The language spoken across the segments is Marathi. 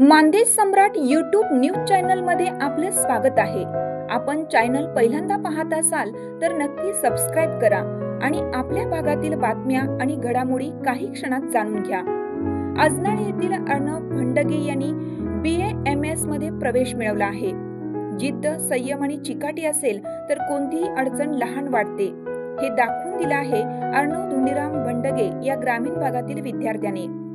मानदेश सम्राट यूट्यूब न्यूज चॅनलमध्ये आपले स्वागत आहे. आपण चॅनल पहिल्यांदा पाहत असाल तर नक्की सबस्क्राईब करा आणि आपल्या भागातील बातम्या आणि घडामोडी काही क्षणात जाणून घ्या. अजनाळ येथील अर्णव भंडगे यांनी बी एम एसमध्ये प्रवेश मिळवला आहे. जिद्द संयम आणि चिकाटी असेल तर कोणतीही अडचण लहान वाटते. हे दाखवून दिलं आहे अर्णव धुंडीराम भंडगे या ग्रामीण भागातील विद्यार्थ्याने.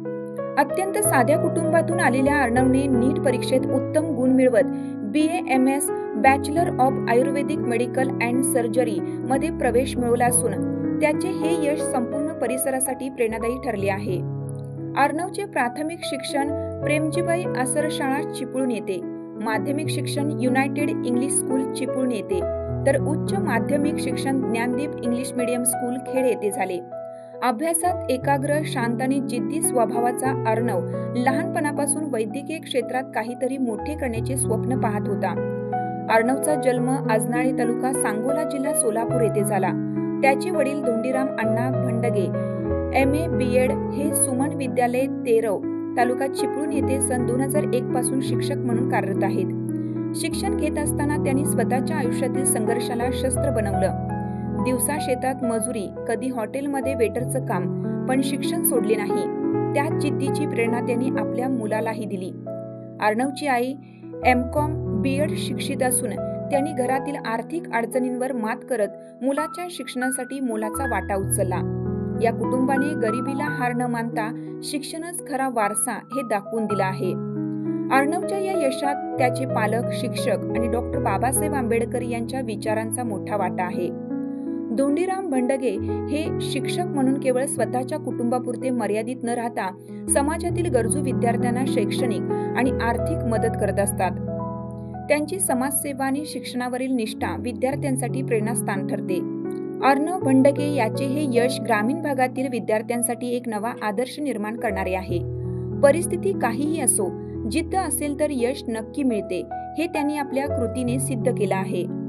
अत्यंत साध्या कुटुंबातून आलेल्या अर्णवने नीट परीक्षेत उत्तम गुण मिळवत B M S bachelor of ayurvedic medical and surgery मध्ये प्रवेश मिळवला असून त्याचे हे यश संपूर्ण परिसरासाठी प्रेरणादायी ठरले आहे. अर्णवचे प्राथमिक शिक्षण प्रेमजीबाई आसर शाळा चिपळूण येते. माध्यमिक शिक्षण युनायटेड इंग्लिश स्कूल चिपळूण येते. तर उच्च माध्यमिक शिक्षण Dnyandeep English medium school Khed येथे झाले. अभ्यासात एकाग्र शांत आणि जिद्दी स्वभावाचा अर्णव लहानपणापासून वैद्यकीय क्षेत्रात काहीतरी मोठे करण्याचे स्वप्न पाहत होता. अर्णवचा जन्म आजनाळी तालुका सांगोला जिल्हा सोलापूर येथे झाला. त्याचे वडील Dhondiram Anna Bhandage M. A. B. Ed. हे सुमन विद्यालय तेरव तालुका चिपळूण येथे सन दोन हजार एक पासून शिक्षक म्हणून कार्यरत आहेत. शिक्षण घेत असताना त्यांनी स्वतःच्या आयुष्यातील संघर्षाला शस्त्र बनवलं. दिवसा शेतात मजुरी कधी हॉटेलमध्ये वेटरचं काम पण शिक्षण सोडले नाही. त्याच जिद्दीची प्रेरणा त्यांनी आपल्या मुलालाही दिली. अर्णवची आई एम कॉम बी एड शिक्षित असून त्यांनी घरातील आर्थिक अडचणींवर मात करत मुलाच्या शिक्षणासाठी मोलाचा वाटा उचलला. या कुटुंबाने गरिबीला हार न मानता शिक्षणच खरा वारसा हे दाखवून दिला आहे. अर्णवच्या या यशात त्याचे पालक शिक्षक आणि डॉक्टर बाबासाहेब आंबेडकर यांच्या विचारांचा मोठा वाटा आहे. दोंडीराम भंडगे हे शिक्षक म्हणून केवळ स्वतःच्या कुटुंबापुरते मर्यादित न राहता समाजातील गरजू विद्यार्थ्यांना शैक्षणिक आणि आर्थिक मदत करत असतात. त्यांची समाजसेवा आणि शिक्षणावरील निष्ठा विद्यार्थ्यांसाठी प्रेरणास्थान ठरते. अर्णव भंडगे याचे हे यश ग्रामीण भागातील विद्यार्थ्यांसाठी एक नवा आदर्श निर्माण करणारे आहे. परिस्थिती काहीही असो जिद्द असेल तर यश नक्की मिळते हे त्यांनी आपल्या कृतीने सिद्ध केलं आहे.